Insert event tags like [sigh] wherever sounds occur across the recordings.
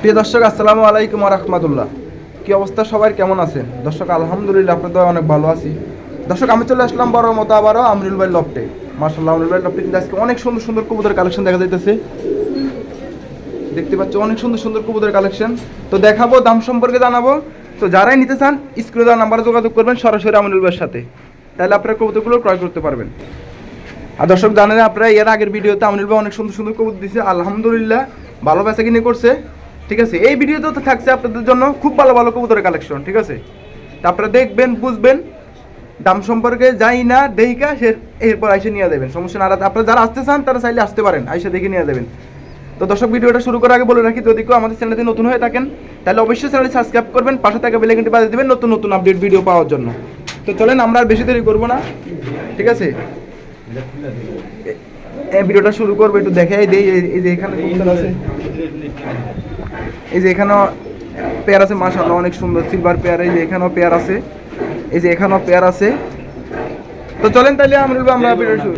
প্রিয় দর্শক, আসসালামু আলাইকুম রহমতুল্লাহ। কি অবস্থা সবার? কেমন আছেন? দর্শক, আলহামদুলিল্লাহ আপনাদের অনেক ভালো আছি। দর্শক, আমি চলে আসলাম বড় মতো আবারও আমরুল ভাই লফটে মার্শাল্লাহ আমরুল ভাই লফটে কিন্তু আজকে অনেক সুন্দর সুন্দর কবুতর কালেকশন দেখা যাইতেছে। দেখতে পাচ্ছ, অনেক সুন্দর সুন্দর কবুতর কালেকশন তো দেখাবো, দাম সম্পর্কে জানাব। তো যারাই নিতে চান, স্ক্রিনে দেওয়া নাম্বারে যোগাযোগ করবেন সরাসরি আমরুল ভাইয়ের সাথে। তাহলে আপনারা কবুতরগুলো ক্রয় করতে পারবেন। আর দর্শক, জানেন আপনারা, এর আগের ভিডিওতে আমনুল ভাই অনেক সুন্দর সুন্দর কবুতর দিয়েছে আলহামদুলিল্লাহ, ভালো বেচা কিনে করছে। ঠিক আছে? এই ভিডিওতে তো থাকছে আপনাদের জন্য খুব ভালো ভালো কবুতরের কালেকশন ঠিক আছে? তা আপনারা দেখবেন, বুঝবেন, দাম সম্পর্কে যাই না দেইকা সে এরপর আইসে নিয়ে যাবেন, সমস্যা না। আপনারা যারা আসতে চান, তারা চাইলে আসতে পারেন, আইসে দেখে নিয়ে যাবেন। তো দর্শক, ভিডিওটা শুরু করার আগে বলে রাখি, যদি কেউ আমাদের চ্যানেলটি নতুন হয়ে থাকেন, তাহলে অবশ্যই চ্যানেলটি সাবস্ক্রাইব করবেন, পাশে থাকা বেলাইকনটি বাজিয়ে দেবেন, নতুন নতুন আপডেট ভিডিও পাওয়ার জন্য। তো চলেন, আমরা আর বেশি দেরি করব না, ঠিক আছে? ভিডিওটা শুরু করব, একটু দেখাই দেই, এই- যে এখানে আছে। এই যে এখানেও পেয়ার আছে মাশাআল্লাহ অনেক সুন্দর সিলভার পেয়ার এই যে এখানেও পেয়ার আছে। এই যে এখানেও পেয়ার আছে। তো চলেন তাহলে আমরুল ভাই আমরা ভিডিও শুরু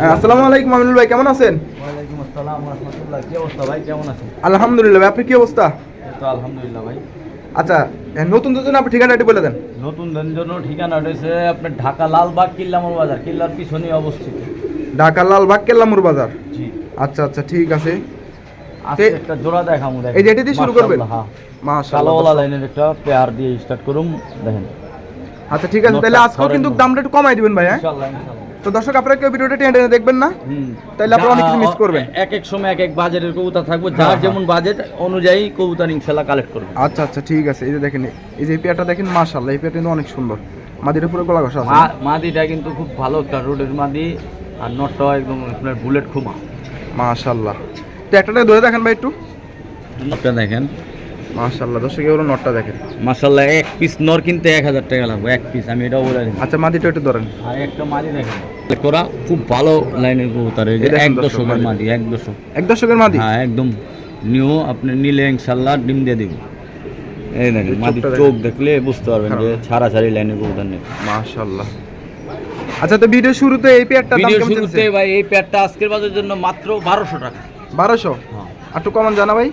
হ্যাঁ, আসসালামু আলাইকুম আমরুল ভাই কেমন আছেন? ওয়ালাইকুম আসসালাম রহমতুল্লাহ। কি অবস্থা ভাই? কেমন আছেন? আলহামদুলিল্লাহ ভাই আপনি কি অবস্থা? তো আলহামদুলিল্লাহ ভাই। আচ্ছা নতুন নতুন আপনি ঠিকানাটি বলে দেন। নতুন জন্য ঠিকানা রয়েছে আপনার ঢাকা লালবাগ কিল্লামুর বাজার। কিল্লার পিছনে অবস্থিত। ঢাকা লালবাগ কেল্লামুর বাজার। জি। আচ্ছা আচ্ছা ঠিক আছে। একটা জোড়া দেখামু দেখেন। এই যে এটা দিয়ে শুরু করবেন? হ্যাঁ। মাশাআল্লাহ কালোওয়ালা লাইনের একটা পেয়ার দিয়ে স্টার্ট করুম দেখেন। আচ্ছা ঠিক আছে তাহলে আজকেও কিন্তু। দামটা একটু কমাই দিবেন ভাই হ্যাঁ? ইনশাআল্লাহ ইনশাআল্লাহ। তো দর্শক আপনারা কেউ ভিডিওটা টেনে টেনে দেখবেন না। তাইলে আপনারা অনেক কিছু miss করবেন। এক এক সময় এক এক বাজেটের কবুতর থাকবে হ্যাঁ, যার হ্যাঁ। যেমন বাজেট অনুযায়ী কবুতর ইনশাআল্লাহ কালেক্ট করবে। আচ্ছা আচ্ছা ঠিক আছে। এই যে দেখেন এই যে পেয়ারটা দেখেন মাশাআল্লাহ এই পেয়ারটা কিন্তু অনেক সুন্দর। মাদিটা পুরো গলা ঘষা আছে। মাদিটা কিন্তু খুব ভালো একটা রোডের মাদি আর নটটা একদম আপনার বুলেট খুমা মাশাআল্লাহ। তো ধরে দেখেন ভাই একটু। নটটা দেখেন। দর্শক এগুলো নটটা দেখেন। মাসাল্লাহ এক পিস নর কিনতে এক হাজার টাকা লাগবে এক পিস আমি এটাও বলে আচ্ছা মাদিটা একটু ধরেন। আর একটা মাদি দেখেন। তোরা খুব ভালো লাইনের কবুতর এই যে এক দশকের। মাদি এক দশক। এক দর্শকের মাদি হ্যাঁ একদম নিউ আপনি নিলে ইনশাল্লাহ ডিম দিয়ে দিব। এই দেখেন। চোখ দেখলে বুঝতে পারবেন যে হ্যাঁ। ছাড়া ছাড়ি লাইনের কবুতর নেই। মাশাআল্লাহ। আচ্ছা তো ভিডিও শুরুতে এই পেয়ারটার দাম ভিডিও শুরুতে ভাই এই প্যাডটা আজকের বাজারের জন্য মাত্র বারোশো টাকা। বারোশো? হ্যাঁ। একটু কমান জানা ভাই।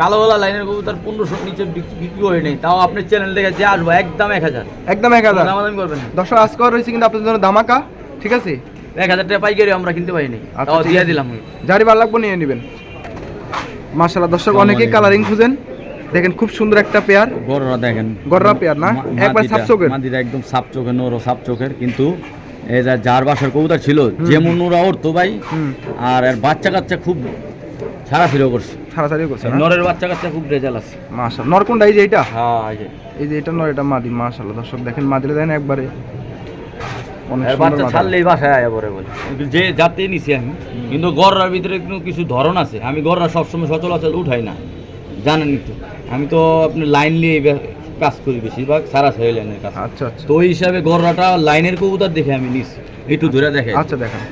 কালোওয়ালা লাইনের কবুতর পনেরোশোর নিচে বিক্রি হয়ে নেই। তাও আপনি চ্যানেল দেখে যে আসব একদম এক হাজার। একদম এক হাজার। দামাদামি করবেন দর্শক আজকে রয়েছে কিন্তু আপনাদের জন্য ধামাকা ঠিক আছে? এক হাজার টাকা পাইকারি আমরা কিনতে পারিনি আচ্ছা, তাও দিয়ে দিলাম। যারই ভালো লাগবো নিয়ে নেবেন। মাশাআল্লাহ দর্শক অনেকেই কালারিং খুঁজেন। দেখেন খুব সুন্দর একটা পেয়ার। গররা দেখেন। গররা পেয়ার না? একবার সাপ চোখের? একদম সাপ চোখের নরো সাপ চোখের কিন্তু এই যে যার বাসার কবুতর ছিল যেমন ওরা উঠতো ভাই হুম। আর এর বাচ্চা কাচ্চা খুব ছাড়া ফিরেও করছে ছাড়াছাড়ি করছে নরের বাচ্চা কাচ্চা খুব রেজাল আছে। মাশাআল্লাহ নরকুন্ডা এই যে এটা হ্যাঁ এই যে। এই যে এটা নর এটা মাদি মাশাআল্লাহ দর্শক দেখেন মাদিলে দেন একবারে। বাচ্চা। ছাড়লেই বাসায় আয়া পরে বলে। যে যাতে নিছি আমি কিন্তু গররার ভিতরে কিছু ধরন আছে। আমি গররা সবসময় সচলাচল উঠাই না জানেন তো। আমি তো আপনি লাইন নিয়ে কাজ করি বেশিরভাগ সারা সারি লাইনের কাজ। আচ্ছা আচ্ছা। তো ওই হিসাবে গররাটা লাইনের কবুতর দেখে আমি নিছি। একটু ধরে দেখে। আচ্ছা দেখেন।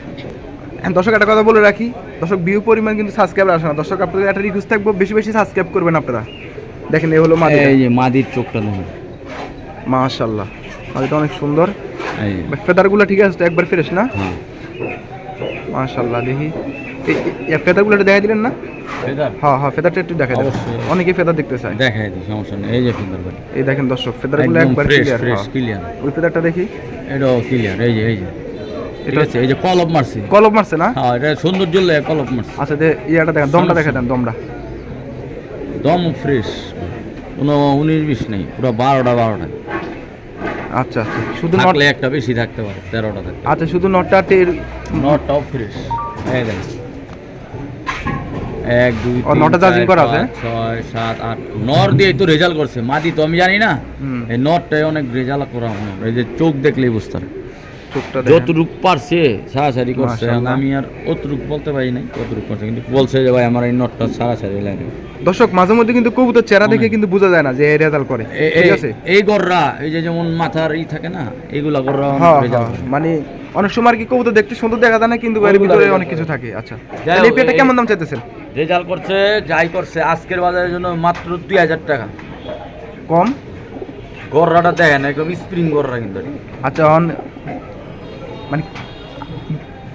হ্যাঁ, দর্শক একটা কথা বলে রাখি। দর্শক ভিউ পরিমাণ কিন্তু সাবস্ক্রাইবার আসে না। দর্শক আপনাদের একটা রিকোয়েস্ট থাকব বেশি বেশি সাবস্ক্রাইব করবেন আপনারা। দেখেন এই হলো মাদি এই যে মাদির চোখটা দেখুন। মাশাআল্লাহ। মাদিটা অনেক সুন্দর। ফেদারগুলো ঠিক আছে তো একবার ফ্রেশ না? হ্যাঁ। মাশাআল্লাহ দেখি। এই- ফেদারগুলো একটু দেখাই দিলেন না? হ্যাঁ হ্যাঁ ফেদারটা একটু দেখাই দেন। অনেকেই ফেদার দেখতে চায়। দেখাই দিই সমস্যা নেই। এই যে ফেদার এই দেখেন দর্শক ফেদারগুলো একবার ফ্রেশ ক্লিয়ার ফ্রেশ ক্লিয়ার ওই ফেদারটা দেখি। এটাও ক্লিয়ার এই যে এই যে। এটা- আছে এই যে কলপ মারছি। কলব মারছে না? হ্যাঁ এটা সৌন্দর্য কলপ মারছি। আচ্ছা যে ইয়াটা দেখেন দমটা দেখা দেন দমটা। দম ফ্রেশ কোনো উনিশ বিশ নেই পুরো বারোটা বারোটা। আচ্ছা আচ্ছা শুধু নট একটা বেশি থাকতে পারে তেরোটা থাকতে আচ্ছা শুধু নটটা নটাও ফ্রেশ দেখ এক দুই নটা চার্জিং করা আছে? ছয় সাত আট নর দিয়ে তো রেজাল্ট করছে। মাদি তো আমি জানি না। এই নটটাই অনেক রেজাল্ট করা এই যে চোখ দেখলেই বুঝতে পারে যতটুক পারছে সারাসারি করছে। আমি আর অতটুক বলতে পারি নাই কতটুক করছে। কিন্তু বলছে যে ভাই আমার এই নটটা সারাসারি লাইনে দর্শক মাঝে মধ্যে কিন্তু কবুতর চেহারা দেখে কিন্তু বোঝা যায় না যে রেজাল্ট করে। ঠিক আছে? এই গররা এই যে যেমন মাথার ই থাকে না এইগুলা গররা হ্যাঁ হ্যাঁ। মানে অনেক সময় আর কি কবুতর দেখতে সুন্দর দেখা যায় না কিন্তু এর ভিতরে অনেক কিছু থাকে। আচ্ছা। এই কেমন দাম চাইতেছেন? রেজাল্ট করছে যাই করছে আজকের বাজারের জন্য মাত্র দুই হাজার টাকা। কম? গররাটা দেখেন একদম স্প্রিং গররা কিন্তু আচ্ছা মানে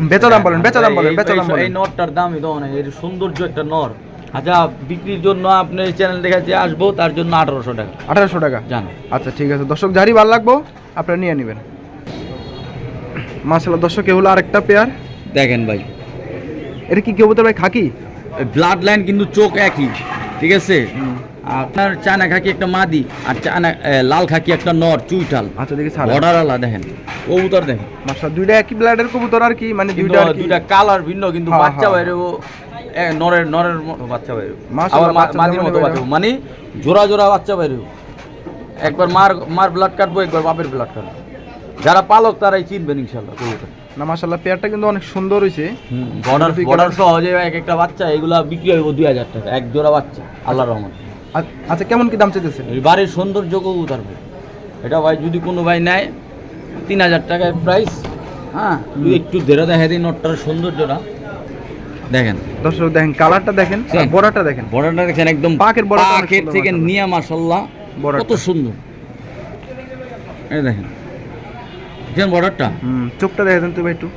বেচা দাম বলেন বেচা দাম বলেন বেচা দাম এই- বলেন। এই নটটার দামই তো অনেক এর সৌন্দর্য একটা নর। আচ্ছা বিক্রির জন্য আপনার চ্যানেল দেখাচ্ছে আসব তার জন্য আঠারোশো টাকা। আঠারোশো টাকা? জান। আচ্ছা ঠিক আছে। দর্শক যারই ভালো লাগবো আপনারা নিয়ে নেবেন। মাসাল্লাহ দর্শক এ হলো আরেকটা পেয়ার দেখেন ভাই। এটা কি কবুতর ভাই খাকি? ব্লাড লাইন কিন্তু চোখ একই ঠিক আছে? আপনার চায়না খাকি একটা মাদি আর চায়না লাল খাকি একটা নর চুইটাল আচ্ছা দেখি বর্ডার আলা দেখেন কবুতর দেখেন। মাসাল্লাহ দুইটা একই ব্লাডের কবুতর আর কি? মানে দুইটা দুইটা কালার ভিন্ন কিন্তু হ্যাঁ, বাচ্চা হ্যাঁ। বাইরে নরের নরের মতো বাচ্চা বাইরে আবার মাদির মতো। বাচ্চা মানে জোড়া জোড়া বাচ্চা বাইরে একবার মার মার ব্লাড কাটবো একবার বাপের ব্লাড কাটবো। যারা পালক তারাই চিনবেন ইনশাল্লাহ কবুতর। না মাসাল্লাহ পেয়ারটা কিন্তু অনেক সুন্দর হয়েছে বর্ডার বর্ডার। সহ যে এক একটা বাচ্চা এগুলা বিক্রি হইব দুই হাজার টাকা এক জোড়া বাচ্চা আল্লাহ রহমান আচ্ছা কেমন কি দাম চাইতেছে বাড়ির সৌন্দর্য কবুতর ভাই। এটা ভাই যদি কোনো ভাই নেয় তিন হাজার টাকায় প্রাইস হ্যাঁ একটু ধরে দেখা দিই নটটার সৌন্দর্যটা। দেখেন। দর্শক দেখেন কালারটা দেখেন আর দেখেন। বড়াটা দেখেন একদম পাকের অনেক পাকের থেকে মাশাআল্লাহ। নিয়ে borderটা। কত সুন্দর। এই দেখেন। দেখছেন বর্ডারটা হুম চোখটা দেখে দেন তো ভাই একটু।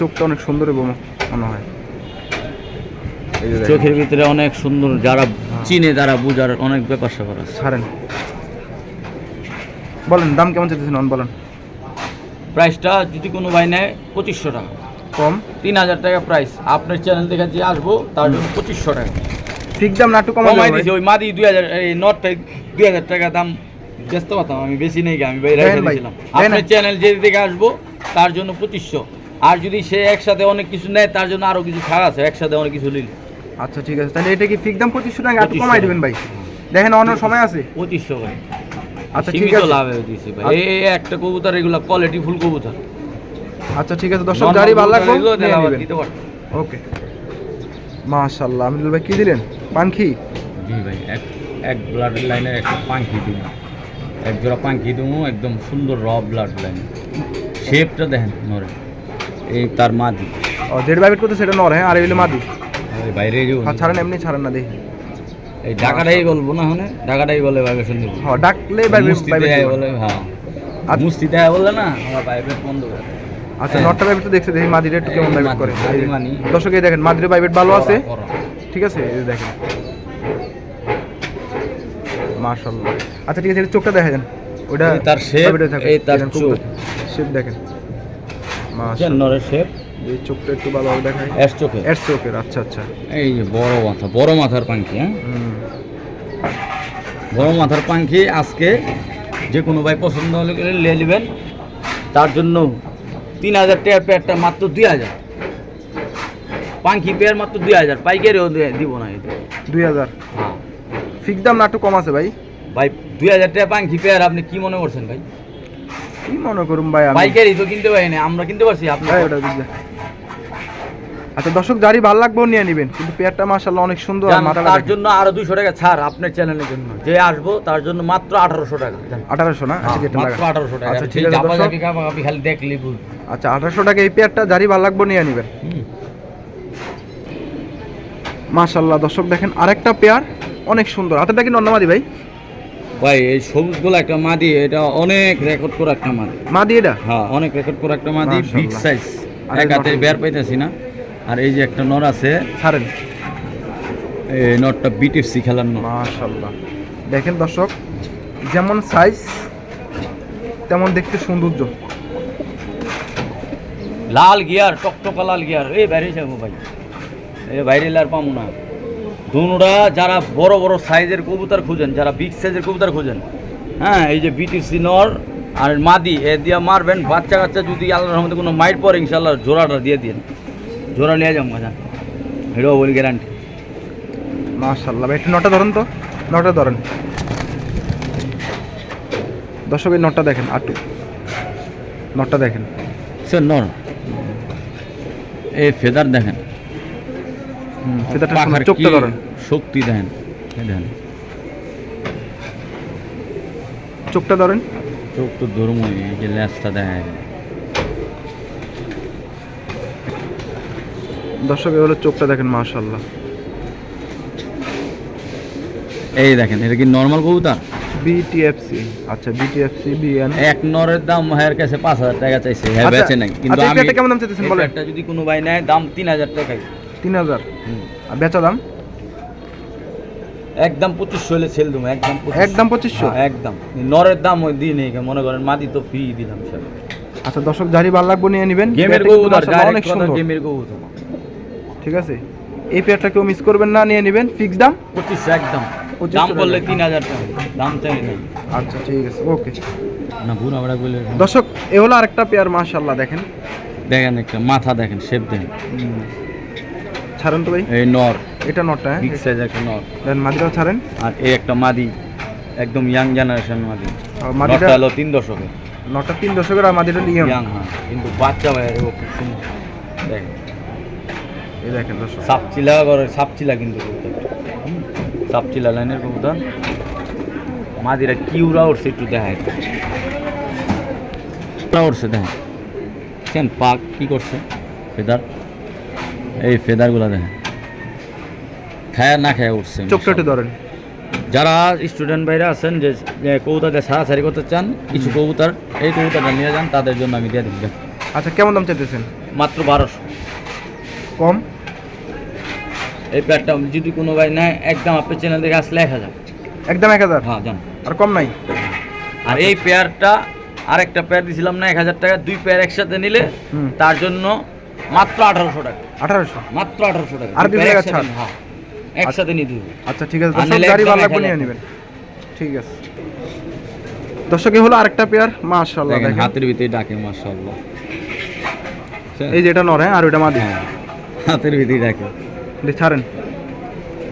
চোখটা অনেক সুন্দর এবং মনে হয়। দেখেন। চোখের ভিতরে অনেক সুন্দর যারা চিনে তারা বুঝার অনেক ব্যাপার স্যাপার আছে। ছাড়েন। বলেন দাম কেমন চাইতেছেন অন বলেন। প্রাইসটা যদি কোনো ভাই নেয় পঁচিশশো টাকা। কম? তিন হাজার টাকা প্রাইস। আপনার চ্যানেল দেখে যে আসব তার জন্য পঁচিশশো টাকা। ঠিক দাম না একটু কমাই দিয়েছে ওই মাদি দুই হাজার এই নটটাই দুই হাজার টাকা দাম ব্যস্ত পাতাম আমি বেশি নেই আমি দেন। আপনার চ্যানেল যে দিকে আসব তার জন্য পঁচিশশো। আর যদি সে একসাথে অনেক কিছু নেয় তার জন্য আরও কিছু ছাড় আছে একসাথে অনেক কিছু নিলে। আচ্ছা ঠিক আছে। তাহলে এটা কি ফিক দাম পঁচিশশো টাকা? একটু কমাই দেবেন ভাই। দেখেন অন্য সময় আছে। পঁচিশশো ভাই। আচ্ছা ঠিক আছে। লাভে দিয়েছি ভাই। আচ্ছা। এই একটা কবুতর এগুলো কোয়ালিটি ফুল কবুতর। আচ্ছা ঠিক আছে। দর্শক গাড়ি ভালো লাগবে। দিতে। ওকে। মাশাল্লাহ আমিনুল ভাই কি দিলেন? পানখি? জি ভাই এক এক ব্লাড লাইনের একটা পাঙ্খি দিব এক জোড়া পাঙ্খি দেবো একদম সুন্দর র ব্লাড লাইন শেপটা দেখেন নরে। এই তার মাদি। ও যেটা বাইবেট করতে সেটা নর হ্যাঁ আর এগুলো মাদি। বাইরে যে হ্যাঁ ছাড়েন এমনি ছাড়েন না দেখি। এই ঢাকাটাই গল্প না হনে ঢাকাটাই বলে ভাইব্রেশন দিব হ্যাঁ ডাকলে বাইবেট মুস্তিতে বলে হ্যাঁ। আর মুস্তিতে আয় বলে না আমার ভাইব্রেট বন্ধ করে। আচ্ছা। নটটা বাইবেট তো দেখছে দেখি মাদিরে একটু কেমন বাইবেট করে। দর্শক দেখেন মাদিরে বাইবেট ভালো আছে। ঠিক আছে এই দেখেন। মাশাল্লাহ আচ্ছা ঠিক আছে এটা চোখটা দেখা দেন। ওইটা তার থাকে। এই তার চোখ। shape দেখেন। মাশাল্লাহ নরের শেপ এই চোখটা একটু ভালোভাবে দেখায় এস চোখে এর চোখের আচ্ছা আচ্ছা। এই যে বড় মাথা বড় মাথার পাঙ্খি হ্যাঁ? বড় মাথার পাঙ্খি আজকে যে কোনো ভাই পছন্দ হলে গেলে নিয়ে নেবেন। তার জন্য তিন হাজার টাকার পেয়ারটা মাত্র দুই হাজার। পাঙ্খি পেয়ার মাত্র দুই হাজার। পাইকারিও দিব না এটা দুই হাজার। হ্যাঁ। ফিক্স দাম না একটু কম আছে ভাই। ভাই দুই হাজার টাকা পাঙ্খি পেয়ার আপনি কি মনে করছেন ভাই? কি মনে করুন ভাই আমি? পাইকারি তো কিনতে পারি না আমরা কিনতে পারছি আপনি ওটা দে। আচ্ছা দর্শক যারই ভালো লাগবেও নিয়ে নেবেন কিন্তু পেয়ারটা মাশাল্লাহ অনেক সুন্দর আর তার জন্য আরও দুইশো টাকা ছাড় আপনার চ্যানেলের জন্য। যে আসব তার জন্য মাত্র আঠারোশো টাকা জান। আঠারোশো না? আচ্ছা হ্যাঁ, এটা মাত্র লাগা। আঠারোশো টাকা। আচ্ছা ঠিক আছে চাপাচাপি কাপাকাপি খালি দেখলি বুঝ আচ্ছা আঠারোশো টাকা এই পেয়ারটা যারই ভালো লাগবে নিয়ে নেবেন। মাশাল্লাহ দর্শক দেখেন আরেকটা পেয়ার। অনেক সুন্দর। হাতেরটা কি নন্দামাদি ভাই? ভাই এই সবুজগুলো একটা মাদি এটা অনেক রেকর্ড করা একটা মাদি। মাদি এটা? হ্যাঁ অনেক রেকর্ড করা একটা মাদি মাশাআল্লাহ। বিগ সাইজ এক হাতে বের পাইতেছি না। আর এই যে একটা নর আছে ছাড়েন। এই নরটা বিটিএফসি খেলার নর। মাশাল্লাহ দেখেন দর্শক যেমন সাইজ তেমন দেখতে সৌন্দর্য। লাল গিয়ার টকটকা লাল গিয়ার এই বাইরে যাব ভাই। এই বাইরে আর পাবো না। দুনুরা যারা বড় বড় সাইজের কবুতর খুঁজেন যারা বিগ সাইজের কবুতর খুঁজেন হ্যাঁ এই যে বিটিসি নর আর মাদি এ দিয়া মারবেন বাচ্চা কাচ্চা যদি আল্লাহর রহমতে কোনো মাইট পরে ইনশাল্লাহ জোড়াটা দিয়ে দিন জোড়া নিয়ে যাব মজা এটাও বলি গ্যারান্টি মাশাল্লাহ ভাই একটু নটা ধরেন তো। নটা ধরেন। দর্শক এই নটটা দেখেন আটু নটটা দেখেন। স্যার নর। এই ফেদার দেখেন। চোখটা ধরেন। শক্তি দেখেন এই দেখেন চোখটা ধরেন। চোখ তো ধর্মই এই যে ল্যাসটা দেখেন দর্শক এগুলো চোখটা দেখেন মাশাল্লাহ এই দেখেন এটা কি নর্মাল কবুতর? বিটিএফসি আচ্ছা বিটিএফসি বিএন এক নরের দাম ভাইয়ের কাছে পাঁচ হাজার টাকা চাইছে হ্যাঁ বেচে নাই। কিন্তু আচ্ছা, আমি পেয়ারটা কেমন দাম চাইতেছেন বলেন? পেয়ারটা যদি কোনো ভাই নেয় দাম তিন হাজার টাকা তিন হাজার। আর বেচা দাম? একদম পঁচিশশো হলে সেল দেবো একদম 2500 একদম 2500? হ্যাঁ, একদম। নরের দাম ওই দিই নেই মনে করেন মাদি তো ফ্রি দিলাম স্যার আচ্ছা দর্শক যারই ভালো লাগবে নিয়ে নেবেন। গেমের কবুতর অনেক সুন্দর। গেমের কবুতর। ঠিক আছে? এই পেয়ারটা কেউ মিস করবেন না নিয়ে নেবেন। ফিক্স দাম? পঁচিশশো একদম। দাম। বললে তিন হাজার টাকা দাম চাই না আচ্ছা ঠিক আছে ওকে। না ভুনা বেড়া বলে দর্শক এ হলো আরেকটা পেয়ার মাশাআল্লাহ দেখেন। দেখেন একটা মাথা দেখেন শেপ দেখেন। ছাড়েন তো ভাই? এই নর। এটা হ্যাঁ? বিগ সাইজ একটা নর। দেন মাদিটাও ছাড়েন। আর এই একটা মাদি একদম ইয়াং জেনারেশন মাদি। মাদিটা হলো তিন দশকে নটা তিন দশকের আর মাদিটা নিয়ে ইয়াং হ্যাঁ। কিন্তু বাচ্চা ভাই ও খুব সুন্দর। দেখেন। এই দেখেন দর্শক। সাপচিলা করে সাপচিলা কিন্তু সাপচিলা লাইনের কবুতর। মাদিরা কি উড়া উঠছে একটু দেখায় উড়া উঠছে দেখেন। পাক কি করছে? ফেদার। এই ফেদারগুলো দেখেন। খায়া না খায়া উঠছে চোখটা একটু ধরেন। যারা স্টুডেন্ট ভাইরা আছেন যে কবুতরকে সারাসারি করতে চান কিছু কবুতর এই কবুতরটা নিয়ে যান তাদের জন্য আমি দিয়ে দিচ্ছি। আচ্ছা কেমন দাম চাইতেছেন? মাত্র বারোশো। কম? এই প্যাডটা যদি কোনো ভাই নেয় একদম আপনার চ্যানেল থেকে আসলে এক হাজার। একদম এক হাজার? হ্যাঁ জান। আর কম নাই? আর এই পেয়ারটা আরেকটা পেয়ার দিছিলাম না এক হাজার টাকা দুই পেয়ার একসাথে নিলে তার জন্য মাত্র আঠারোশো টাকা। আঠারোশো? মাত্র আঠারোশো টাকা। আর দুই টাকা ছাড়। হ্যাঁ একসাথে নিয়ে দিব। আচ্ছা ঠিক আছে। দর্শক গাড়ি ভালো লাগবে নিয়ে নেবেন। ঠিক আছে। দর্শক হলো আরেকটা পেয়ার মাশাআল্লাহ দেখেন হাতের ভিতরে ডাকে মাশাআল্লাহ। এই যে এটা নর আর ওইটা মাদি। হ্যাঁ, হাতের ভিতরে ডাকে। দিয়ে ছাড়েন।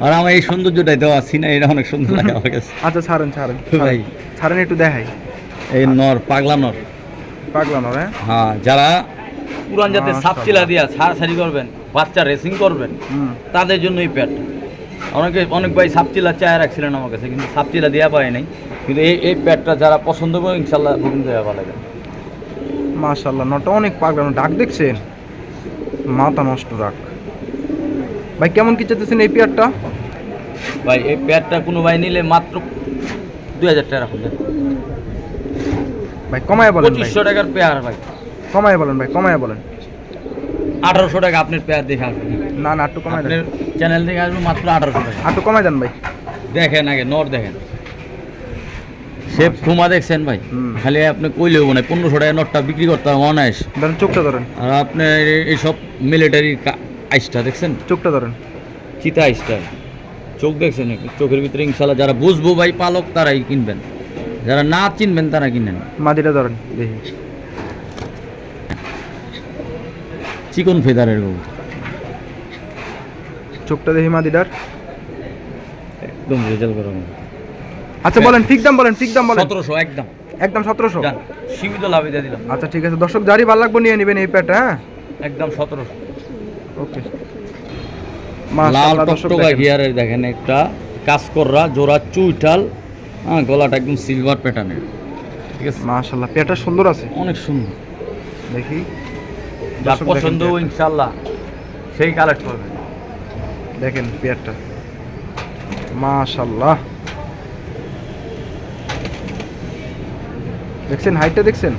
আর আমার এই সৌন্দর্যটাই দেওয়া সিনা এটা অনেক সুন্দর লাগে আমার কাছে। আচ্ছা ছাড়েন ছাড়েন ভাই। ছাড়েন একটু দেখাই। এই নর পাগলা নর। পাগলা নর হ্যাঁ? হ্যাঁ যারা পুরান জাতের মাশাআল্লাহ। সাপচিলা দিয়া ছাড়াছাড়ি করবেন বাচ্চা রেসিং করবেন তাদের জন্য এই প্যাডটা অনেকে অনেক ভাই সাপচিলা চায় রাখছিলেন আমার কাছে কিন্তু সাপচিলা দেওয়া পায় নাই। কিন্তু এই এই প্যাডটা যারা পছন্দ করে ইনশাল্লাহ বুকিং দেওয়া ভালো লাগে। মাশাআল্লাহ নটা অনেক পাগলা ডাক দেখছেন মাথা নষ্ট ডাক ভাই কেমন কি চাইতেছেন এই পেয়ারটা ভাই এই প্যাডটা কোনো ভাই নিলে মাত্র দুই হাজার টাকা রাখুন ভাই কমায় বলেন পঁচিশশো টাকার পেয়ার ভাই। কমায় বলেন ভাই কমায় বলেন। আঠারোশো টাকা আপনার পেয়ার দেখে আসবেন। না না একটু কমায় দেন। আপনার চ্যানেল থেকে আসবেন মাত্র আঠারোশো টাকা। একটু কমায় দেন ভাই। দেখেন আগে নর দেখেন। শেপ ফুমা দেখছেন ভাই। খালি আপনি কইলেও মানে পনেরোশো টাকা নটটা বিক্রি করতে হবে অনায়াস। ধরেন চোখটা ধরেন। আর আপনি এই- এইসব মিলিটারি আইসটা দেখছেন? চোখটা ধরেন। চিতা আইসটা। চোখ দেখছেন চোখের ভিতরে ইনশাল্লাহ যারা বুঝব ভাই পালক তারাই কিনবেন। যারা না চিনবেন তারা কিনেন। মাদিটা ধরেন দেখি। চিকন ফেদারের গরু। চোখটা দেখি মাদিটার একদম রেজাল্ট করো আচ্ছা বলেন ঠিক দাম বলেন ঠিক দাম বলেন। সতেরোশো একদম। একদম সতেরোশো? সীমিত লাভে দিয়ে দিলাম। আচ্ছা ঠিক আছে। দর্শক যারই ভালো লাগবে নিয়ে নেবেন এই প্যাটটা হ্যাঁ? একদম সতেরোশো। ওকে। লাল টকটকা গিয়ারের দেখেন একটা কাসকররা জোড়া চুইটাল হ্যাঁ গলাটা একদম সিলভার প্যাটার্নের ঠিক আছে? মাশাল্লাহ পেয়ারটা সুন্দর আছে। অনেক সুন্দর। দেখি। যার পছন্দ ইনশাল্লাহ সেই কালেক্ট করবে দেখেন পেয়ারটা। মাশাল্লাহ। দেখছেন হাইটটা দেখছেন?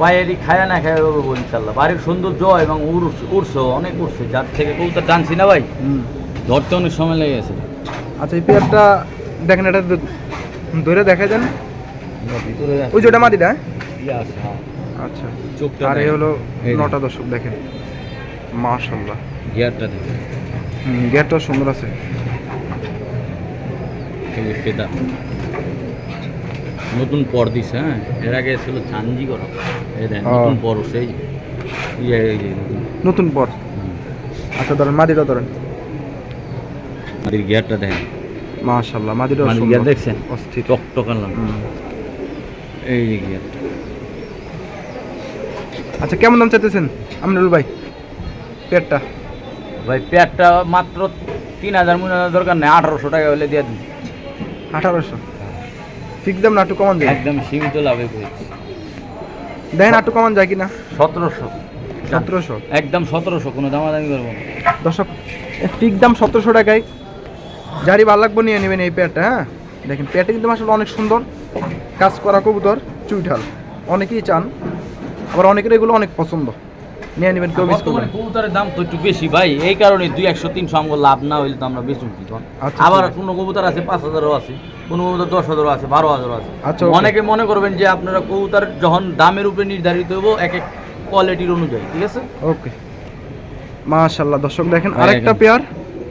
বাইরে খায়া না খায়া বলব ইনশাল্লাহ। বাড়ির সৌন্দর্য এবং উড়স উড়ছে অনেক উড়ছে। যার থেকে কবুতর টানছি না ভাই। ধরতে অনেক সময় লেগে গেছে। আচ্ছা এই পেয়ারটা দেখেন এটা ধরে দেখা যান ওই যে ওটা আছে, হ্যাঁ। আচ্ছা। চোখটা আর এই হলো নটা দর্শক দেখেন। মাশাল্লাহ গিয়ারটা দেখেন। হুম সুন্দর আছে। ফেদা। নতুন পর দিছে হ্যাঁ? এর আগে ছিল চাঞ্জি করা নতুন পর যে। ইয়ে নতুন। পর। আচ্ছা ধরেন মাদিটা ধরেন। আমাদের গিয়ারটা দেখেন। মাশাল্লাহ মাদিটা গিয়ার দেখছেন? অস্থির। টকটকান লাগে হুম। এই গিয়ারটা। আচ্ছা কেমন দাম চাইতেছেন আমরুল ভাই? পেয়ারটা? ভাই পেয়ারটা মাত্র তিন হাজার মনে হাজার দরকার নেই আঠারোশো টাকা হলে দিয়ে দিন। আঠারোশো? ফিক্স দাম না একটু কমান যায় একদম সীমিত লাভে পেয়েছি। দেখেন একটু কমান যায় কিনা? সতেরোশো। সতেরোশো? একদম সতেরোশো কোনো দামাদামি করব না। দর্শক ফিক্স দাম সতেরোশো টাকায় যারই ভালো লাগবে নিয়ে নেবেন এই পেয়ারটা হ্যাঁ? দেখেন পেয়ারটা কিন্তু আসলে অনেক সুন্দর। কাজ করা কবুতর চুইঠাল। অনেকেই চান আবার অনেকের এগুলো অনেক পছন্দ। নিয়ে নেবেন কেউ মিস করবেন কবুতরের দাম তো একটু বেশি ভাই এই কারণে দুই একশো তিনশো আমগো লাভ না হইলে তো আমরা বেচুন কি আচ্ছা, আবার ঠিক কোনো কবুতর আছে পাঁচ হাজারও আছে কোনো কবুতর দশ হাজারও আছে বারো হাজারও আছে। আচ্ছা, অনেকে মনে করবেন যে আপনারা কবুতর যখন দামের উপরে নির্ধারিত হব এক এক কোয়ালিটির অনুযায়ী ঠিক আছে? ওকে। মাশাল্লাহ দর্শক দেখেন আরেকটা পেয়ার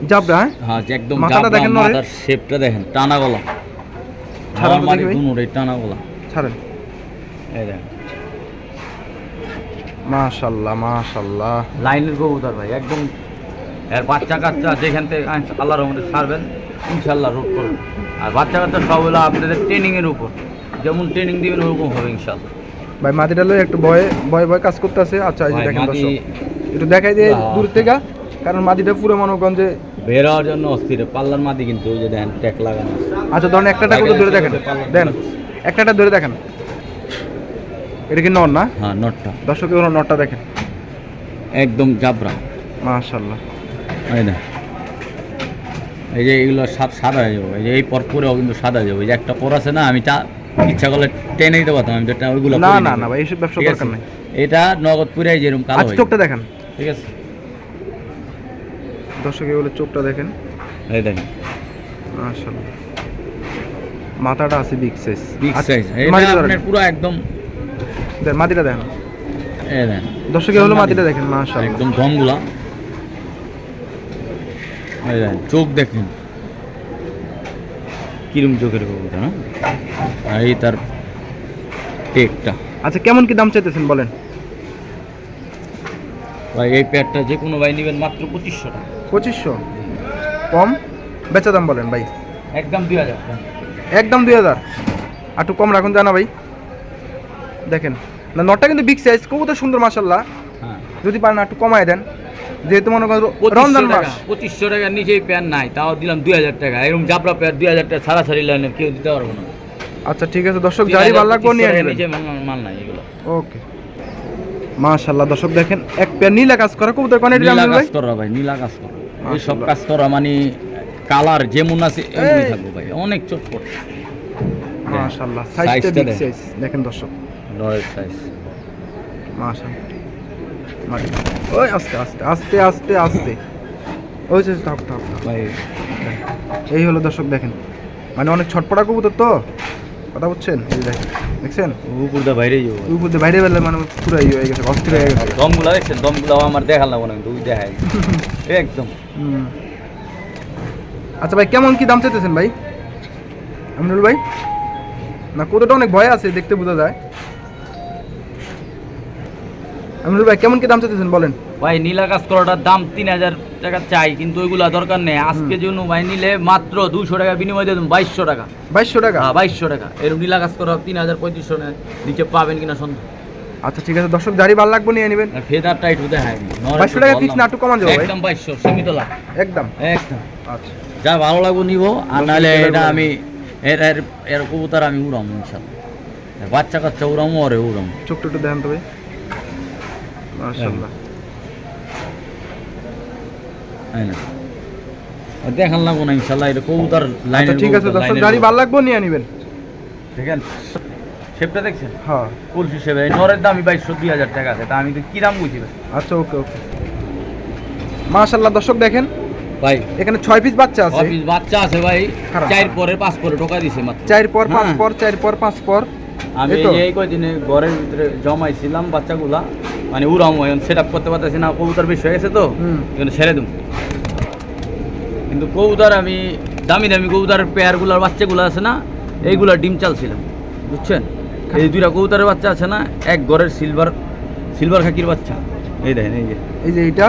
জাবরা হ্যাঁ? হ্যাঁ একদম মাথাটা দেখেন? মাথার শেপটা দেখেন টানা গলা। ছাড়ান টানা গলা। ছাড়েন। এই দেখেন। মাশাল্লাহ মাশাল্লাহ। লাইনের কবুতর ভাই একদম এর বাচ্চা কাচ্চা যেখান থেকে আল্লাহর রহমতে ছাড়বেন ইনশাল্লাহ রোড করবেন আর বাচ্চা কাচ্চা সব হলো আপনাদের ট্রেনিংয়ের উপর যেমন ট্রেনিং দিবেন ওরকম হবে ইনশাল্লাহ ভাই মাটিটা লয়ে একটু ভয়ে ভয়ে ভয়ে কাজ করতে আছে আচ্ছা এই দেখেন একটু দেখাই দিয়ে। দূর থেকে কারণ মাটিটা পুরো মনোগঞ্জে বের হওয়ার জন্য অস্থির পাল্লার মাদি কিন্তু ওই যে দেখেন ট্যাক লাগানো। আচ্ছা ধরেন একটা টাকা ধরে দেখেন দেন একটা ধরে দেখেন। এটা কি নর না? হ্যাঁ নটটা দর্শক এগুলো নরটা দেখেন। একদম জাবরা। মাশাল্লাহ এই না এই যে এগুলো সাদ সাদা হয়ে যাবে। এই যে এই পর পরেও কিন্তু সাদা হয়ে যাবে। এই যে একটা পর আছে না আমি চা ইচ্ছা করলে টেনে দিতে পারতাম। আমি যেটা ওইগুলো না না না ভাই এইসব ব্যবসা দরকার নেই। এটা নগদ পুরে যেরকম কালো আচ্ছা চোখটা দেখেন। ঠিক আছে? দর্শক এগুলো চোখটা দেখেন। এই দেখেন মাশাল্লাহ মাথাটা আছে বিগ সাইজ বিগ সাইজ এটা আপনার পুরো একদম দেন মাটিটা দেখেন এই দেখেন দর্শক এগুলো মাটিটা দেখেন মাশাল্লাহ একদম দেখেন চোখ দেখেন। কিরম চোখের কবুতর আর এই তার টেকটা আচ্ছা কেমন কি দাম চাইতেছেন বলেন? ভাই এই প্যাডটা যে কোনো ভাই নেবেন মাত্র পঁচিশশো টাকা। পঁচিশশো? কম? বেচা দাম বলেন ভাই। একদম দুই হাজার। একদম দুই হাজার। আর একটু কম রাখুন জানা ভাই। দেখেন না নটটা কিন্তু বিগ সাইজ কবুতর সুন্দর মাশাল্লাহ হ্যাঁ। যদি পারেন একটু কমায় দেন। যেহেতু মনে করেন রমজান মাস। পঁচিশশো টাকার নিচে প্যান নাই তাও দিলাম দুই হাজার টাকা। এরকম জাবরা প্যাড দুই হাজার টাকা ছাড়া ছাড়ি লাইনের কেউ দিতে পারব না। আচ্ছা ঠিক আছে দর্শক জারি ভালো লাগবে 2500 নিয়ে নিচে মাল নাই এগুলো। ওকে। মাশাল্লাহ দর্শক দেখেন এক পেয়ার নীলা কাজ করা কবুতর কোন এটা নীলা কাজ করা ভাই নীলা কাজ করা। এই সব কাজ করা মানে কালার যেমন আছে এমনই থাকবে ভাই অনেক চটপট। মাশাল্লাহ সাইজটা সাইজটা বিগ সাইজ দেখেন দর্শক। নয়ের সাইজ মাটি। ওই আস্তে আস্তে আস্তে আস্তে আস্তে। ওই যে থাক থাক। ভাই। এই হলো দর্শক দেখেন। মানে অনেক ছটপটা কবুতর তো। কথা বুঝছেন? এই দেখেন দেখছেন? উপর দা বাইরে যাব ওই উপর দিয়ে বাইরে বেরলে মানে পুরো ইয়ে হয়ে গেছে অস্থির হয়ে গেছে। দমগুলা দেখছেন? দমগুলা আমার দেখাল না মনে কিন্তু ওই দেখাই [laughs] একদম। আচ্ছা ভাই কেমন কি দাম চাইতেছেন ভাই? আমিনুল ভাই? না কতটা অনেক ভয় আছে দেখতে বোঝা যায়। আমিনুল ভাই কেমন কি দাম চাইতেছেন? বলেন। ভাই নীলা কাজ করাটার দাম তিন হাজার টাকা চাই কিন্তু ওইগুলা দরকার নেই। আজকে জন্য ভাই নিলে মাত্র দুশো টাকা বিনিময় দিয়ে দেবেন বাইশশো টাকা। বাইশশো টাকা? হ্যাঁ বাইশশো টাকা। এরকম নীলা কাজ করা তিন হাজার পঁয়ত্রিশশো নিচে পাবেন কিনা সন্ধ্যা আচ্ছা ঠিক আছে। দর্শক জারি ভালো লাগবে নিয়ে নেবেন। একটু দেখায় নি। নরেশ 2200 টাকা fix বললাম। না, একটু কমান যাবে একদম বাইশশো সীমিত লাভ। একদম। একদম। আচ্ছা। যা ভালো লাগবো নিব আর নাহলে এটা আমি এর এর এর কবুতর আমি উড়াম ইনশাল্লাহ। বাচ্চা কাচ্চা উড়ামো আরে উড়াম। চোখটা একটু দেখেন তো ভাই। মাশাআল্লাহ। তাই না আর দেখান লাগবো না ইনশাল্লাহ এটা কবুতর লাইন আচ্ছা ঠিক আছে দর্শক জারি ভালো লাগবে নিয়ে নেবেন। ঠিক আছে শেপটা দেখছেন? হ্যাঁ। কলসি শেপ এই নরের দামই বাইশশো দুই হাজার টাকা আছে তা আমি তো কি দাম বুঝি আচ্ছা ওকে ওকে। মাশাআল্লাহ দর্শক দেখেন। ভাই। এখানে ছয় পিস বাচ্চা আছে। অফিস বাচ্চা আছে ভাই। চার পরে পাঁচ পরে টোকা দিছে মাত্র। চার পর পাঁচ হ্যাঁ। পর চার পর পাঁচ পর। আমি এই কয়দিনে ঘরের ভিতরে জমাইছিলাম বাচ্চাগুলা। মানে উড়াম সেট আপ করতে পারতেছি না কবুতর বেশি হয়ে গেছে তো। এখানে ছেড়ে দেব। কিন্তু কবুতর আমি দামি দামি কবুতরের পেয়ারগুলার বাচ্চাগুলো আছে না এইগুলা ডিম চালছিলাম বুঝছেন? এই দুইটা কবুতরের বাচ্চা আছে না এক ঘরের সিলভার সিলভার খাকির বাচ্চা। এই দেখেন এই যে। এই যে এইটা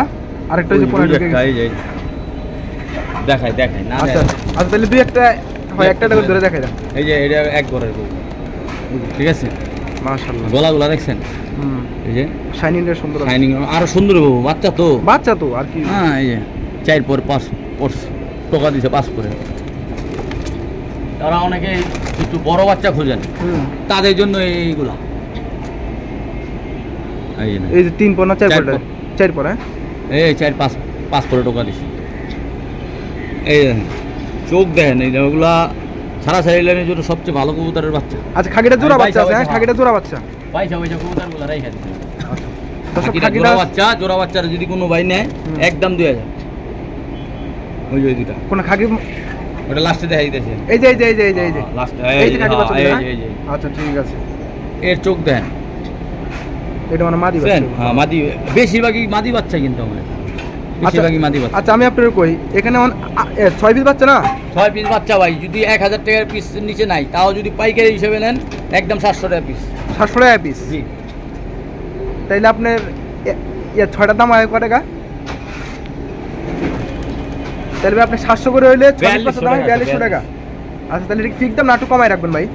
আরেকটা যে একটা, এই যে, দেখাই দেখাই না আচ্ছা আচ্ছা তাহলে দুই একটা হয় একটা টাকা ধরে দেখাই দেন এই যে এটা এক ঘরের কবুতর ঠিক আছে? মাশাআল্লাহ। গলাগুলা দেখছেন? হুম। এই যে? শাইনিংটা সুন্দর আছে। শাইনিং আরও সুন্দর হব বাচ্চা তো। বাচ্চা তো আর কি। হ্যাঁ এই যে চার পর পাঁচ টাকা দিছে পাঁচ করে তারা অনেকে একটু বড় বাচ্চা খোঁজেন। তাদের জন্য এইগুলা। এই যে তিন পর না চার পর। চার পর হ্যাঁ? এই চার পাঁচ পাঁচ করে টাকা দিছে। এই চোখ দেখেন এই ওগুলা সারা সাইলাইনের জন্য সবচেয়ে ভালো কবুতরের বাচ্চা। আচ্ছা খাগিটা জোড়া বাচ্চা আছে হ্যাঁ খাগিটা জোড়া বাচ্চা? পয়সা পয়সা কবুতরগুলো দিছে দর্শক বাকিটা খাকিটা জোড়া বাচ্চা জোড়া বাচ্চার যদি কোনো ভাই নেয় একদম দুই হাজার। ওই যে কোন খাকি ওটা লাস্টে দেখা দিতেছে। এই যে এই যে এই যে এই যে এই যে। লাস্টে এই যে খাকি বাচ্চা এই যে, আচ্ছা ঠিক আছে। এর চোখ দেন। এটা মানে মাদি? বাচ্চা। হ্যাঁ মাদি বেশিরভাগই মাদি বাচ্চা কিন্তু আমার বেশিরভাগই মাদি বাচ্চা। আচ্ছা আমি আপনার কই এখানে ছয় পিস বাচ্চা না? ছয় পিস বাচ্চা ভাই যদি এক হাজার টাকার পিস নিচে নাই তাও যদি পাইকারি হিসেবে নেন একদম সাতশো টাকা পিস সাতশো টাকা পিস জি। তাইলে আপনার ছয়টার দাম হয় কয় টাকা তাহলে আপনি সাতশো করে হইলে ছয় পিস দাম বিয়াল্লিশশো টাকা আচ্ছা তাহলে ফিক দাম না একটু কমাই রাখবেন ভাই।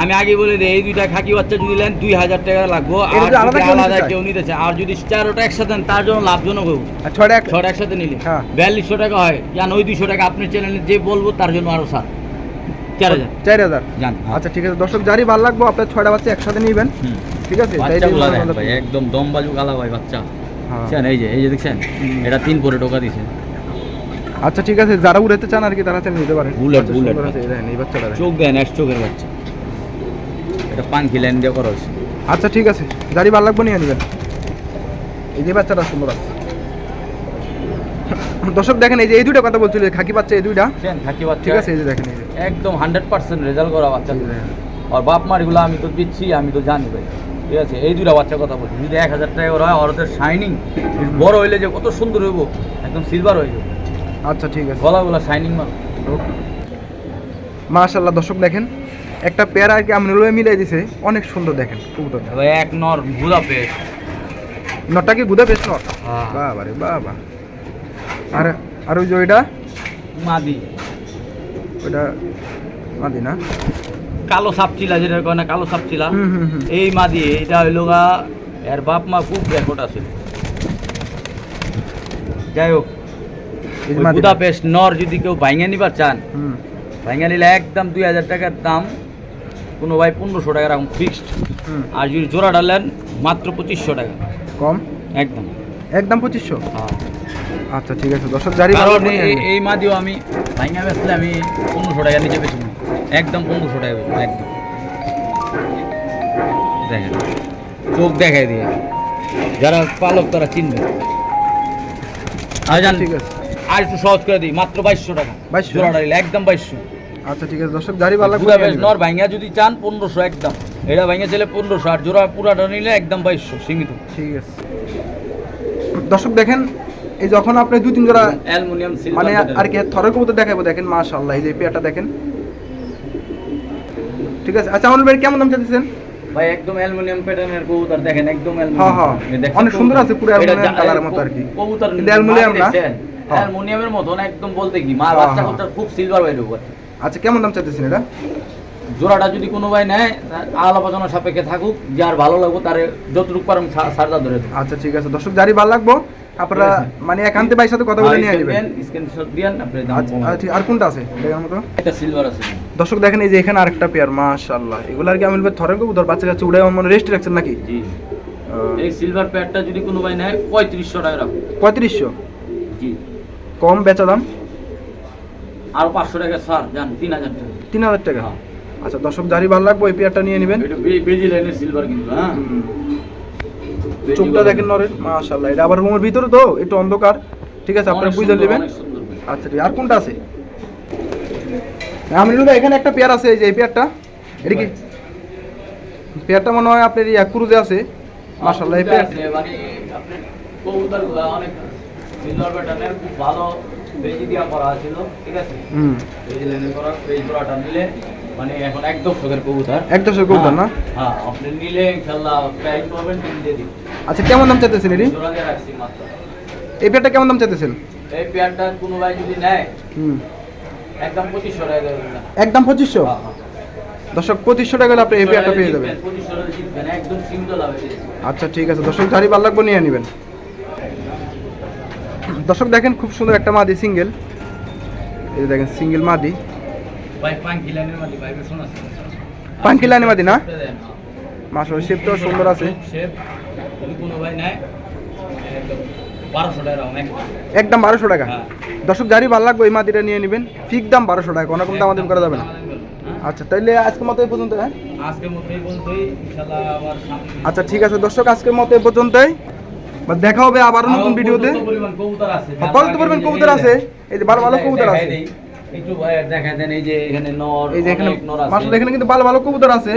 আমি আগে বলে দিই এই দুইটা খাকি বাচ্চা যদি নেন দুই হাজার টাকা লাগবো। আর আলাদা কেউ নিতে আলাদা চায়? আর যদি চারোটা একসাথে নেন তার জন্য লাভজনক এক ছটা একসাথে নিলে। হ্যাঁ। বিয়াল্লিশশো টাকা হয়। জান ওই দুইশো টাকা আপনার চ্যানেলে যে বলব তার জন্য আরও সাত চার হাজার। চার হাজার? জান। আচ্ছা ঠিক আছে। দর্শক যারই ভালো লাগবো আপনার ছয়টা বাচ্চা একসাথে নিবেন। ঠিক আছে? একদম দম বাজু গালা ভাই বাচ্চা। হ্যাঁ। এই যে এই যে দেখছেন? এটা তিন পরে টোকা দিছে। আচ্ছা ঠিক আছে। যারা উড়াতে চান আর কি তারা চান নিতে পারেন। Bullet, আচ্ছা, আছে, এই বাচ্চাটা চোখ দেন এক চোখের বাচ্চা। এটা পানকি লাইন দিয়ে করা হয়েছে। আচ্ছা ঠিক আছে। যারই ভালো লাগবে নিয়ে নেবেন। এই যে বাচ্চাটা সুন্দর আছে দর্শক দেখেন এই যে এই দুইটা কথা বলছিল খাকি বাচ্চা এই দুইটা? খাকি বাচ্চা ঠিক আছে এই যে দেখেন এই যে। একদম হান্ড্রেড পার্সেন্ট রেজাল্ট করা বাচ্চা। আর বাপ মারিগুলো আমি তো দিচ্ছি আমি তো জানি ভাই। ঠিক আছে এই দুটা বাচ্চার কথা বলছি। যদি এক হাজার টাকা হয় ওর ওদের শাইনিং বড় হইলে যে কত সুন্দর হইব একদম সিলভার হয়ে যাবে। আচ্ছা ঠিক আছে। গলাগুলো শাইনিং মার। মাশাল্লাহ দর্শক দেখেন একটা পেয়ার আর কি আমনুল মিলাই দিছে। অনেক সুন্দর দেখেন কবুতরটা ভাই এক নর গুদা পেশ নটটা কি গুদা বেশ নট হ্যাঁ। বাবা রে বাবা। আর আর ওই যে ওইটা? মাদি। ওইটা মাদি না? কালো সাপচিলা যেটা কয় না কালো সাপচিলা? হুম হুম হুম। এই মাদি এটা হইল গা এর বাপ মা খুব রেকর্ড আছে। যাই হোক মাদিটা। বুদাপেস্ট নর যদি কেউ ভাইঙা নিবার চান হুম। ভাইঙা নিলে একদম দুই হাজার টাকার দাম। কোনো ভাই পনেরোশো টাকা রাখুন ফিক্সড আর যদি জোড়া ডালেন মাত্র পঁচিশশো টাকা। কম? একদম। একদম পঁচিশশো? হ্যাঁ। আচ্ছা ঠিক আছে। দর্শক জারি কারণ এই-। এই মাদিও আমি ভাইঙা বেচলে আমি পনেরোশো টাকা নিচে বেশি একদম পনেরোশো টাকা একদম। দেখেন চোখ দেখাই দিয়ে। যারা পালক তারা চিনবে। আর জান ঠিক আছে। আর একটু সহজ করে দিই মাত্র বাইশশো টাকা। 2200? জোড়া ডালিলে একদম বাইশশো। আচ্ছা ঠিক আছে দর্শক জারি ভালো লাগবে বেশ নর ভাইঙা যদি চান পনেরোশো একদম এটা ভাইঙা ছেলে পনেরোশো আর জোড়া পুরাটা নিলে একদম বাইশশো সীমিত ঠিক আছে দর্শক দেখেন এই যখন আপনি দুই তিন জোড়া অ্যালুমিনিয়াম মানে আর কি থরের কবুতর দেখাবো দেখেন মাশাআল্লাহ এই যে পেয়ারটা দেখেন ঠিক আছে আচ্ছা আমার ভাই কেমন দাম চাইছেন ভাই একদম অ্যালুমিনিয়াম প্যাটার্নের কবুতর দেখেন একদম হ্যাঁ, হ্যাঁ। অনেক সুন্দর আছে, পুরো অ্যালুমিনিয়াম কালারের মতো আর কি। কবুতর কিন্তু অ্যালুমিনিয়াম না? হ্যাঁ। অ্যালুমিনিয়ামের মতন একদম বলতে কি মা হ্যাঁ, বাচ্চা হ্যাঁ। কবুতর খুব সিলভার বাইরে আচ্ছা কেমন দাম চাইতেছেন এটা? জোড়াটা যদি কোনো ভাই নেয় আলোচনা সাপেক্ষে থাকুক যার ভালো লাগবো তার যতটুকু পারেন সারদা ধরে আচ্ছা ঠিক আছে। দর্শক যারই ভালো লাগবো আপনারা মানে একান্তে ভাইয়ের সাথে কথা বলে নিয়ে আসবেন স্ক্রিনশট দিয়েন, আপনি আচ্ছা। আচ্ছা, আর কোনটা আছে? দেখার মতো? এটা সিলভার আছে। দর্শক দেখেন এই যে এখানে আরেকটা পেয়ার মাশাআল্লাহ। এগুলো আর কি আমি বলব থরের কবুতর বাচ্চা কাচ্চা উড়ে মানে রেস্ট রাখছেন নাকি? জি। এই সিলভার প্যাডটা যদি কোনো ভাই নেয় পঁয়ত্রিশশো টাকা রাখুন পঁয়ত্রিশশো? জি। কম বেচা দাম? আর পাঁচশো টাকা ছাড় যান তিন হাজার টাকা। তিন হাজার টাকা? হ্যাঁ। আচ্ছা দর্শক জারি ভালো লাগবে ওই পেয়ারটা নিয়ে নেবেন। বেজি লাইনের সিলভার কিন্তু হ্যাঁ। চোখটা দেখেন নরেন মাশাআল্লাহ। এটা আবার রুমের ভিতরে তো একটু অন্ধকার। ঠিক আছে আপনারা বুঝে নেবেন। ভাই। আচ্ছা ঠিক আর কোনটা আছে? আমি দাদা এখানে একটা পেয়ার আছে এই যে এই পেয়ারটা এটা কি? পেয়ারটা মনে হয় আপনার ইয়া ক্রুজে আছে। মাশাআল্লাহ এই পেয়ার মানে কবুতরগুলো অনেক সিলভার প্যাটার্নের খুব ভালো বেজি দিয়া করা ছিল ঠিক আছে? হুম। বেজি লাইনে করা বেজি জোড়াটা নিলে মানে এখন এক দশকের কবুতর। এক দশের কবুতর না? হ্যাঁ আপনি নিলে ইনশাল্লাহ প্রাইস পাবেন তিনি দিয়ে দিন আচ্ছা কেমন দাম চাইতেছেন এটি? রাখছি মাত্র। এই পেয়ারটা কেমন দাম চাইতেছেন? এই পেয়ারটা কোনো ভাই যদি নেয় হুম। একদম পঁচিশশো টাকা একদম পঁচিশশো? হ্যাঁ, হ্যাঁ। দর্শক পঁচিশশো টাকা আপনি এই পেয়ারটা পেয়ে যাবেন। আচ্ছা ঠিক আছে দর্শক জারি ভালো লাগবে নিয়ে নেবেন। দর্শক দেখেন খুব সুন্দর একটা মাদি সিঙ্গেল এই দেখেন সিঙ্গেল মাদি। পাঙ্কি লাইনের মাদি না? মাসাল শেপটাও সুন্দর আছে। একদম বারোশো টাকা হ্যাঁ। দর্শক জারি ভালো লাগবে এই মাদিটা নিয়ে নেবেন। ফিক দাম বারোশো টাকা কোনো রকম দাম করা যাবে না। হ্যাঁ? আচ্ছা তাইলে আজকের মতো এই পর্যন্ত হ্যাঁ? আজকের আচ্ছা ঠিক আছে দর্শক আজকের মতো এই পর্যন্তই। বা দেখা হবে আবারও নতুন ভিডিওতে পর্যাপ্ত পরিমাণ কবুতর আছে। হ্যাঁ, আছে। এই যে ভালো ভালো কবুতর আছে। একটু দেখা দেন এই যে এখানে নর এই যে এখানে অনেক নর আছে। মাশাআল্লাহ এখানে কিন্তু ভালো ভালো কবুতর আছে।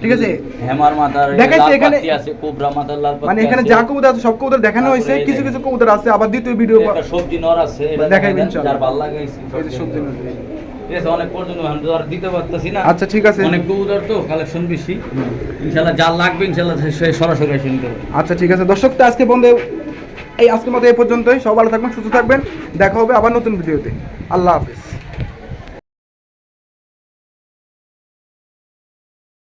ঠিক আছে? হেমার মাথার এই যে দেখাইছি লাল এখানে- আছে কোবরা মাথার লাল মানে এখানে যা কবুতর আছে সব কবুতর দেখানো হয়েছে। কিছু কিছু কবুতর আছে। আবার দ্বিতীয় ভিডিও সবজি নর আছে দেখাইবেন। যার ভালো লাগে সবজি নর। ঠিক আছে অনেক পর্যন্ত আমি আর দিতে পারতেছি না। আচ্ছা ঠিক আছে। অনেক কবুতর তো কালেকশন বেশি। ইনশাআল্লাহ যা লাগবে সে সরাসরি এসে নিতে আচ্ছা ঠিক আছে। দর্শক তো আজকে বন্ধে এই আজকের মতো এই পর্যন্তই। সব ভালো থাকবেন সুস্থ থাকবেন। দেখা হবে আবার নতুন ভিডিওতে। আল্লাহ হাফিজ।